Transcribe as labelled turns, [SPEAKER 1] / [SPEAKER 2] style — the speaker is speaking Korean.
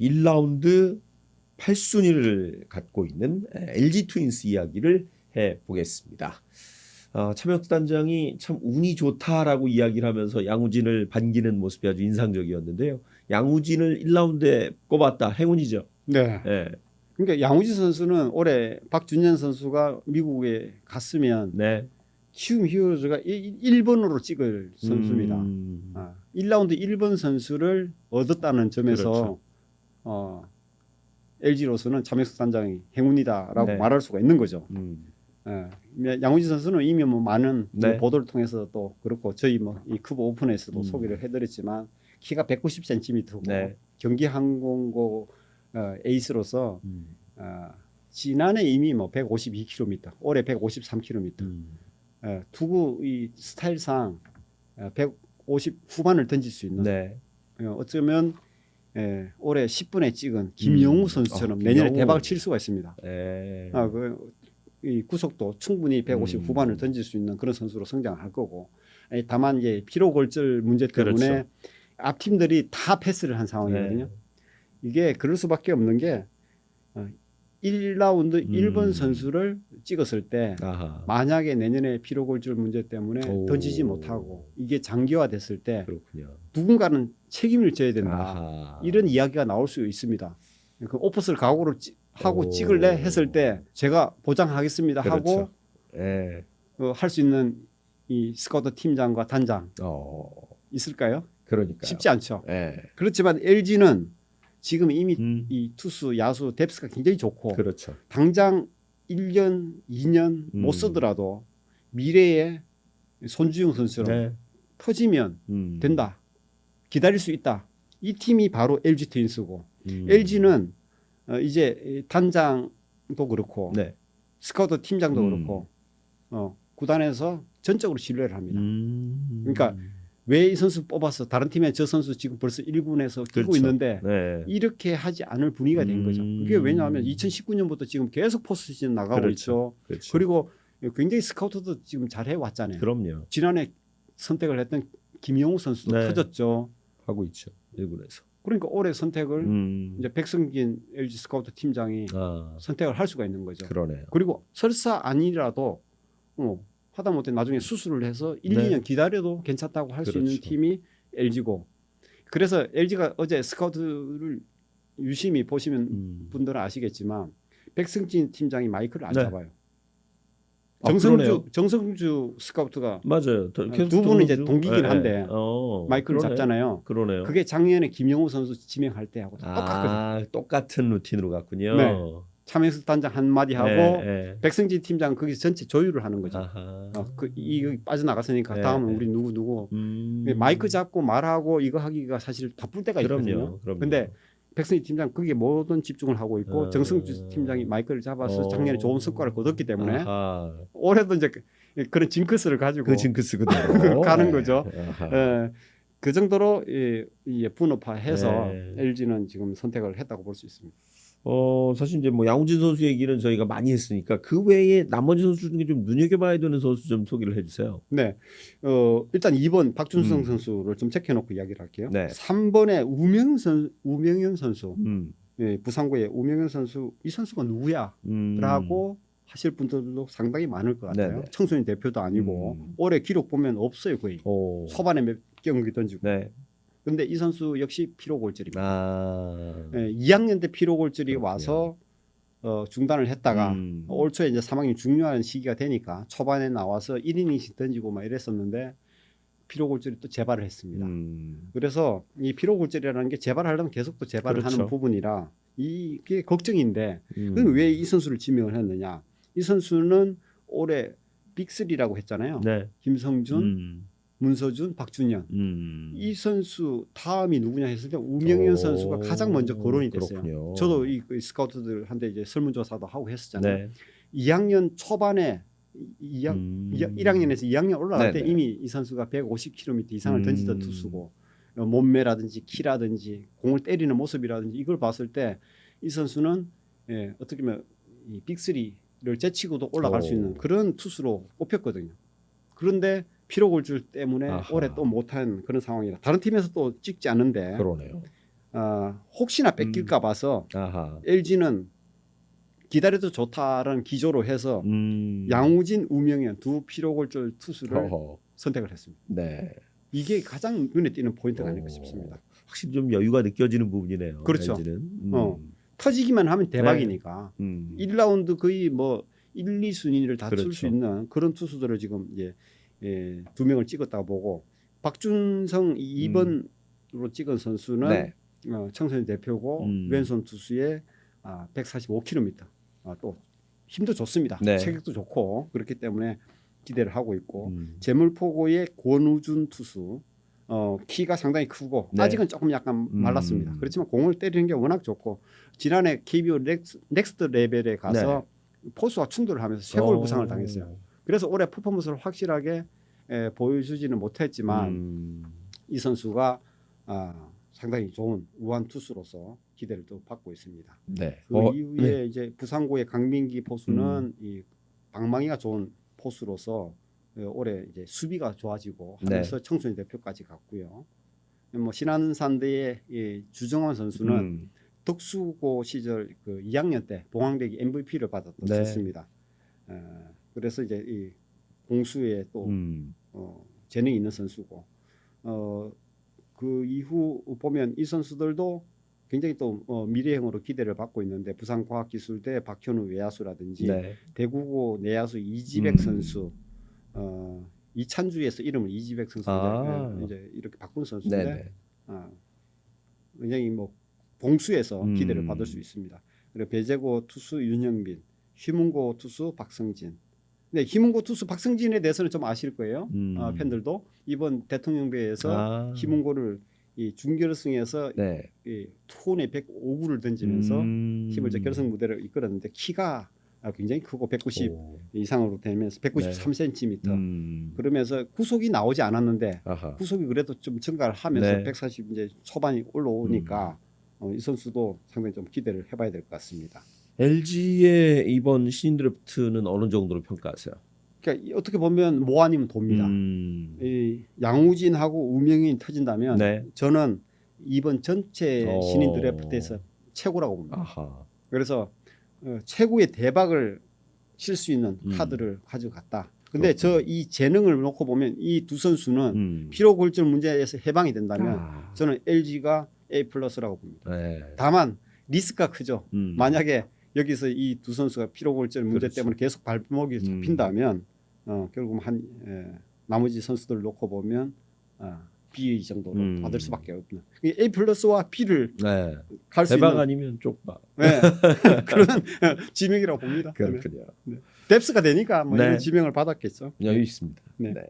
[SPEAKER 1] 1라운드 8순위를 갖고 있는 LG 트윈스 이야기를 해 보겠습니다. 어, 차명수 단장이 참 운이 좋다라고 이야기를 하면서 양우진을 반기는 모습이 아주 인상적이었는데요. 양우진을 1라운드에 꼽았다. 행운이죠.
[SPEAKER 2] 네.
[SPEAKER 1] 예.
[SPEAKER 2] 그러니까 양우지 선수는 올해 박준현 선수가 미국에 갔으면
[SPEAKER 1] 네.
[SPEAKER 2] 키움 히어로즈가 1 번으로 찍을 선수입니다.
[SPEAKER 1] 음,
[SPEAKER 2] 아, 1라운드 1번 선수를 얻었다는 점에서
[SPEAKER 1] 그렇죠.
[SPEAKER 2] 어, LG로서는 차명숙 단장이 행운이다라고
[SPEAKER 1] 네.
[SPEAKER 2] 말할 수가 있는 거죠.
[SPEAKER 1] 음.
[SPEAKER 2] 예. 양우지 선수는 이미 뭐 많은
[SPEAKER 1] 네.
[SPEAKER 2] 보도를 통해서 또 그렇고 저희 뭐이 크보 오픈에서도
[SPEAKER 1] 음.
[SPEAKER 2] 소개를 해드렸지만 키가 190cm고
[SPEAKER 1] 네.
[SPEAKER 2] 경기 항공고 어, 에이스로서
[SPEAKER 1] 음.
[SPEAKER 2] 어, 지난해 이미 뭐 152km, 올해 153km.
[SPEAKER 1] 음.
[SPEAKER 2] 어, 투구 이 스타일상 어, 150 후반을 던질 수 있는
[SPEAKER 1] 네.
[SPEAKER 2] 어, 어쩌면 예, 올해 10분에 찍은 김영우
[SPEAKER 1] 음.
[SPEAKER 2] 선수처럼
[SPEAKER 1] 아,
[SPEAKER 2] 내년에
[SPEAKER 1] 김영우.
[SPEAKER 2] 대박을 칠 수가 있습니다.
[SPEAKER 1] 네.
[SPEAKER 2] 아, 그, 이 구속도 충분히 150
[SPEAKER 1] 음.
[SPEAKER 2] 후반을 던질 수 있는 그런 선수로 성장할 거고 예, 다만 이제 피로 골절 문제 때문에
[SPEAKER 1] 그렇죠.
[SPEAKER 2] 앞 팀들이 다 패스를 한 상황이거든요.
[SPEAKER 1] 네.
[SPEAKER 2] 이게 그럴 수밖에 없는 게 어, 1라운드
[SPEAKER 1] 음.
[SPEAKER 2] 1번 선수를 찍었을 때
[SPEAKER 1] 아하.
[SPEAKER 2] 만약에 내년에 피로 골절 문제 때문에
[SPEAKER 1] 오.
[SPEAKER 2] 던지지 못하고 이게 장기화 됐을 때
[SPEAKER 1] 그렇군요.
[SPEAKER 2] 누군가는 책임을 져야 된다.
[SPEAKER 1] 아하.
[SPEAKER 2] 이런 이야기가 나올 수 있습니다. 그 오퍼스를 각오로 찌- 하고
[SPEAKER 1] 오.
[SPEAKER 2] 찍을래 했을 때 제가 보장하겠습니다 하고
[SPEAKER 1] 그렇죠. 예.
[SPEAKER 2] 할수 있는 이 스카우트 팀장과 단장
[SPEAKER 1] 어.
[SPEAKER 2] 있을까요?
[SPEAKER 1] 그러니까.
[SPEAKER 2] 쉽지 않죠.
[SPEAKER 1] 예.
[SPEAKER 2] 그렇지만 LG는 지금 이미
[SPEAKER 1] 음.
[SPEAKER 2] 이 투수 야수 뎁스가 굉장히 좋고
[SPEAKER 1] 그렇죠.
[SPEAKER 2] 당장 1년, 2년
[SPEAKER 1] 음.
[SPEAKER 2] 못 쓰더라도 미래에 손주영 선수처럼
[SPEAKER 1] 네.
[SPEAKER 2] 터지면
[SPEAKER 1] 음.
[SPEAKER 2] 된다. 기다릴 수 있다. 이 팀이 바로 LG 트윈스고
[SPEAKER 1] 음.
[SPEAKER 2] LG는 어, 이제 이 단장도 그렇고
[SPEAKER 1] 네.
[SPEAKER 2] 스카우트 팀장도
[SPEAKER 1] 음.
[SPEAKER 2] 그렇고 어, 구단에서 전적으로 신뢰를 합니다.
[SPEAKER 1] 음.
[SPEAKER 2] 그러니까 왜 이 선수 뽑아서 다른 팀에 저 선수 지금 벌써 1군에서 뛰고
[SPEAKER 1] 그렇죠.
[SPEAKER 2] 있는데
[SPEAKER 1] 네.
[SPEAKER 2] 이렇게 하지 않을 분위기가 된 거죠.
[SPEAKER 1] 음.
[SPEAKER 2] 그게 왜냐하면 2019년부터 지금 계속 포스트 시즌 나가고
[SPEAKER 1] 그렇죠.
[SPEAKER 2] 있죠.
[SPEAKER 1] 그렇죠.
[SPEAKER 2] 그리고 굉장히 스카우트도 지금 잘 해왔잖아요.
[SPEAKER 1] 그럼요.
[SPEAKER 2] 지난해 선택을 했던 김영우 선수도
[SPEAKER 1] 네.
[SPEAKER 2] 터졌죠.
[SPEAKER 1] 하고 있죠. 일본에서.
[SPEAKER 2] 그러니까 올해 선택을
[SPEAKER 1] 음.
[SPEAKER 2] 이제 백승진 LG 스카우트 팀장이
[SPEAKER 1] 아.
[SPEAKER 2] 선택을 할 수가 있는 거죠.
[SPEAKER 1] 그러네요.
[SPEAKER 2] 그리고 설사 아니라도 어, 하다못해 나중에 수술을 해서 1,
[SPEAKER 1] 네.
[SPEAKER 2] 2년 기다려도 괜찮다고 할수 있는
[SPEAKER 1] 그렇죠.
[SPEAKER 2] 팀이 LG고 그래서 LG가 어제 스카우트를 유심히 보시면
[SPEAKER 1] 음.
[SPEAKER 2] 분들은 아시겠지만 백승진 팀장이 마이크를 안
[SPEAKER 1] 네.
[SPEAKER 2] 잡아요.
[SPEAKER 1] 아,
[SPEAKER 2] 정성주
[SPEAKER 1] 그러네요.
[SPEAKER 2] 정성주 스카우트가
[SPEAKER 1] 맞아요. 더-
[SPEAKER 2] 아, 두 분은 이제
[SPEAKER 1] 좀-
[SPEAKER 2] 동기긴
[SPEAKER 1] 예,
[SPEAKER 2] 한데
[SPEAKER 1] 예. 어,
[SPEAKER 2] 마이크를
[SPEAKER 1] 그러네.
[SPEAKER 2] 잡잖아요.
[SPEAKER 1] 그러네요.
[SPEAKER 2] 그게 작년에 김영우 선수 지명할 때하고 똑같거든요.
[SPEAKER 1] 아, 똑같은 루틴으로 갔군요.
[SPEAKER 2] 네. 참여수 단장 한 마디 하고
[SPEAKER 1] 예, 예.
[SPEAKER 2] 백승진 팀장 거기서 전체 조율을 하는 거죠.
[SPEAKER 1] 아하.
[SPEAKER 2] 어, 그 이거 빠져나갔으니까
[SPEAKER 1] 네,
[SPEAKER 2] 다음은
[SPEAKER 1] 네.
[SPEAKER 2] 우리 누구 누구
[SPEAKER 1] 음.
[SPEAKER 2] 마이크 잡고 말하고 이거 하기가 사실 바쁠 때가
[SPEAKER 1] 그럼요.
[SPEAKER 2] 있거든요.
[SPEAKER 1] 그럼요.
[SPEAKER 2] 근데 백승희 팀장 거기에 모든 집중을 하고 있고
[SPEAKER 1] 아.
[SPEAKER 2] 정승주 팀장이 마이크를 잡아서
[SPEAKER 1] 어.
[SPEAKER 2] 작년에 좋은 성과를 거뒀기 때문에
[SPEAKER 1] 아하.
[SPEAKER 2] 올해도 이제 그- 그런 징크스를 가지고
[SPEAKER 1] 그 징크스거든요.
[SPEAKER 2] 가는
[SPEAKER 1] 네.
[SPEAKER 2] 거죠. 예, 그 정도로 이, 이 분업화해서
[SPEAKER 1] 네.
[SPEAKER 2] LG는 지금 선택을 했다고 볼 수 있습니다.
[SPEAKER 1] 어 사실 이제 뭐 양우진 선수 얘기는 저희가 많이 했으니까 그 외에 나머지 선수 중에 좀 눈여겨봐야 되는 선수 좀 소개를 해주세요.
[SPEAKER 2] 네, 어, 일단 2번 박준성
[SPEAKER 1] 음.
[SPEAKER 2] 선수를 좀 체크해놓고 이야기를 할게요.
[SPEAKER 1] 네.
[SPEAKER 2] 3번에 우명 선 우명현 선수,
[SPEAKER 1] 음.
[SPEAKER 2] 예, 부산고의 우명현 선수, 이 선수가 누구야?
[SPEAKER 1] 음.
[SPEAKER 2] 라고 하실 분들도 상당히 많을 것 같아요.
[SPEAKER 1] 네네.
[SPEAKER 2] 청소년 대표도 아니고
[SPEAKER 1] 음.
[SPEAKER 2] 올해 기록 보면 없어요 거의.
[SPEAKER 1] 오.
[SPEAKER 2] 초반에 몇 경기 던지고.
[SPEAKER 1] 네.
[SPEAKER 2] 근데 이 선수 역시 피로 골절입니다.
[SPEAKER 1] 아.
[SPEAKER 2] 예, 2학년 때 피로 골절이
[SPEAKER 1] 그렇군요.
[SPEAKER 2] 와서 어, 중단을 했다가
[SPEAKER 1] 음.
[SPEAKER 2] 올 초에 이제 3학년 중요한 시기가 되니까 초반에 나와서 1이닝씩 던지고 막 이랬었는데 피로 골절이 또 재발을 했습니다.
[SPEAKER 1] 음.
[SPEAKER 2] 그래서 이 피로 골절이라는 게 재발하려면 계속 또 재발을
[SPEAKER 1] 그렇죠.
[SPEAKER 2] 하는 부분이라 이게 걱정인데
[SPEAKER 1] 음.
[SPEAKER 2] 그럼 왜 이 선수를 지명을 했느냐? 이 선수는 올해 빅3라고 했잖아요.
[SPEAKER 1] 네.
[SPEAKER 2] 김성준,
[SPEAKER 1] 음.
[SPEAKER 2] 문서준, 박준현.
[SPEAKER 1] 음.
[SPEAKER 2] 이 선수 다음이 누구냐 했을 때 우명현
[SPEAKER 1] 오,
[SPEAKER 2] 선수가 가장 먼저 거론이 됐어요.
[SPEAKER 1] 그렇군요.
[SPEAKER 2] 저도 이, 이 스카우트들한테 이제 설문조사도 하고 했었잖아요.
[SPEAKER 1] 네.
[SPEAKER 2] 2학년 초반에 2학,
[SPEAKER 1] 음.
[SPEAKER 2] 1학년에서 2학년 올라갈 때
[SPEAKER 1] 네네.
[SPEAKER 2] 이미 이 선수가 150km 이상을 던지던
[SPEAKER 1] 음.
[SPEAKER 2] 투수고 어, 몸매라든지 키라든지 공을 때리는 모습이라든지 이걸 봤을 때 이 선수는 예, 어떻게 보면 이 빅3를 제치고도 올라갈 수
[SPEAKER 1] 오.
[SPEAKER 2] 있는 그런 투수로 뽑혔거든요. 그런데 피로 골절 때문에
[SPEAKER 1] 아하.
[SPEAKER 2] 올해 또 못한 그런 상황이라 다른 팀에서 또 찍지 않는데
[SPEAKER 1] 그러네요.
[SPEAKER 2] 어, 혹시나 뺏길까 봐서
[SPEAKER 1] 아하.
[SPEAKER 2] LG는 기다려도 좋다라는 기조로 해서
[SPEAKER 1] 음.
[SPEAKER 2] 양우진, 우명현 두 피로 골절 투수를
[SPEAKER 1] 어허.
[SPEAKER 2] 선택을 했습니다.
[SPEAKER 1] 네.
[SPEAKER 2] 이게 가장 눈에 띄는 포인트가 아닐까
[SPEAKER 1] 오.
[SPEAKER 2] 싶습니다.
[SPEAKER 1] 확실히 좀 여유가 느껴지는 부분이네요.
[SPEAKER 2] 그렇죠.
[SPEAKER 1] LG는. 음.
[SPEAKER 2] 어. 터지기만 하면 대박이니까
[SPEAKER 1] 음.
[SPEAKER 2] 1라운드 거의 뭐 1, 2 순위를 다툴 수
[SPEAKER 1] 그렇죠.
[SPEAKER 2] 있는 그런 투수들을 지금 이제 예, 두 명을 찍었다고 보고 박준성 2번으로 찍은 선수는
[SPEAKER 1] 네.
[SPEAKER 2] 어, 청소년 대표고
[SPEAKER 1] 음.
[SPEAKER 2] 왼손 투수의 아, 145km 아, 또 힘도 좋습니다.
[SPEAKER 1] 네.
[SPEAKER 2] 체격도 좋고 그렇기 때문에 기대를 하고 있고
[SPEAKER 1] 음.
[SPEAKER 2] 재물포고의 권우준 투수 어, 키가 상당히 크고
[SPEAKER 1] 네.
[SPEAKER 2] 아직은 조금 약간 말랐습니다.
[SPEAKER 1] 음.
[SPEAKER 2] 그렇지만 공을 때리는 게 워낙 좋고 지난해 KBO 넥스, 넥스트 레벨에 가서 포수와 충돌을 하면서 쇄골
[SPEAKER 1] 어.
[SPEAKER 2] 부상을 당했어요. 그래서 올해 퍼포먼스를 확실하게 에, 보여주지는 못했지만
[SPEAKER 1] 음.
[SPEAKER 2] 이 선수가 아, 상당히 좋은 우한 투수로서 기대를 또 받고 있습니다.
[SPEAKER 1] 네.
[SPEAKER 2] 그
[SPEAKER 1] 어,
[SPEAKER 2] 이후에
[SPEAKER 1] 네. 음.
[SPEAKER 2] 이제 부산고의 강민기 포수는 이 방망이가 좋은 포수로서 어, 올해 이제 수비가 좋아지고
[SPEAKER 1] 네.
[SPEAKER 2] 하면서 청소년 대표까지 갔고요. 뭐 신한산대의 이 주정환 선수는
[SPEAKER 1] 음.
[SPEAKER 2] 덕수고 시절 그 2학년 때 봉황대기 MVP를 받았던
[SPEAKER 1] 네.
[SPEAKER 2] 선수입니다. 어, 그래서 이제 이 공수에 또
[SPEAKER 1] 음.
[SPEAKER 2] 어, 재능이 있는 선수고 어, 그 이후 보면 이 선수들도 굉장히 또 어, 미래형으로 기대를 받고 있는데 부산과학기술대 박현우 외야수라든지
[SPEAKER 1] 네.
[SPEAKER 2] 대구고 내야수 이지백
[SPEAKER 1] 음.
[SPEAKER 2] 선수 어, 이찬주에서 이름을 이지백 선수인데
[SPEAKER 1] 아.
[SPEAKER 2] 예, 이제 이렇게 바꾼 선수인데
[SPEAKER 1] 네. 네.
[SPEAKER 2] 아, 굉장히 뭐 봉수에서
[SPEAKER 1] 음.
[SPEAKER 2] 기대를 받을 수 있습니다. 그리고 배재고 투수 윤영빈, 휘문고 투수 박성진. 네, 휘문고 투수 박성진에 대해서는 좀 아실 거예요.
[SPEAKER 1] 음.
[SPEAKER 2] 어, 팬들도 이번 대통령배에서
[SPEAKER 1] 아.
[SPEAKER 2] 휘문고를 이 준결승에서
[SPEAKER 1] 네.
[SPEAKER 2] 이 투혼에 105구를 던지면서
[SPEAKER 1] 음.
[SPEAKER 2] 팀을 이제 결승 무대를 이끌었는데 키가 아, 굉장히 크고 190
[SPEAKER 1] 오.
[SPEAKER 2] 이상으로 되면서 193cm.
[SPEAKER 1] 음.
[SPEAKER 2] 그러면서 구속이 나오지 않았는데
[SPEAKER 1] 아하.
[SPEAKER 2] 구속이 그래도 좀 증가를 하면서
[SPEAKER 1] 네.
[SPEAKER 2] 140 이제 초반이 올라오니까 어, 이 선수도 상당히 좀 기대를 해봐야 될 것 같습니다.
[SPEAKER 1] LG의 이번 신인 드래프트는 어느 정도로 평가하세요?
[SPEAKER 2] 그러니까 이- 어떻게 보면 뭐 아니면 돕니다.
[SPEAKER 1] 음.
[SPEAKER 2] 이 양우진하고 우명이 터진다면
[SPEAKER 1] 네.
[SPEAKER 2] 저는 이번 전체
[SPEAKER 1] 어.
[SPEAKER 2] 신인 드래프트에서 최고라고 봅니다.
[SPEAKER 1] 아하.
[SPEAKER 2] 그래서 어, 최고의 대박을 칠 수 있는
[SPEAKER 1] 음.
[SPEAKER 2] 카드를 가져갔다. 근데 저 이 재능을 놓고 보면 이 두 선수는
[SPEAKER 1] 음.
[SPEAKER 2] 피로 골절 문제에서 해방이 된다면
[SPEAKER 1] 아.
[SPEAKER 2] 저는 LG가 A 플러스라고 봅니다.
[SPEAKER 1] 네.
[SPEAKER 2] 다만 리스크가 크죠.
[SPEAKER 1] 음.
[SPEAKER 2] 만약에 여기서 이 두 선수가 피로 골절 문제
[SPEAKER 1] 그렇죠.
[SPEAKER 2] 때문에 계속 발목이
[SPEAKER 1] 음.
[SPEAKER 2] 잡힌다면 어, 결국 한 에, 나머지 선수들 놓고 보면 어, B 정도로
[SPEAKER 1] 음.
[SPEAKER 2] 받을 수밖에 없는 이 A 플러스와 B를
[SPEAKER 1] 네.
[SPEAKER 2] 갈수
[SPEAKER 1] 대박
[SPEAKER 2] 있는
[SPEAKER 1] 아니면 쪽박.
[SPEAKER 2] 네. 그런 지명이라고 봅니다.
[SPEAKER 1] 그렇군요.
[SPEAKER 2] 뎁스가 되니까 뭐
[SPEAKER 1] 네.
[SPEAKER 2] 이런 지명을 받았겠죠.
[SPEAKER 1] 여유 있습니다.
[SPEAKER 2] 네.
[SPEAKER 1] 네.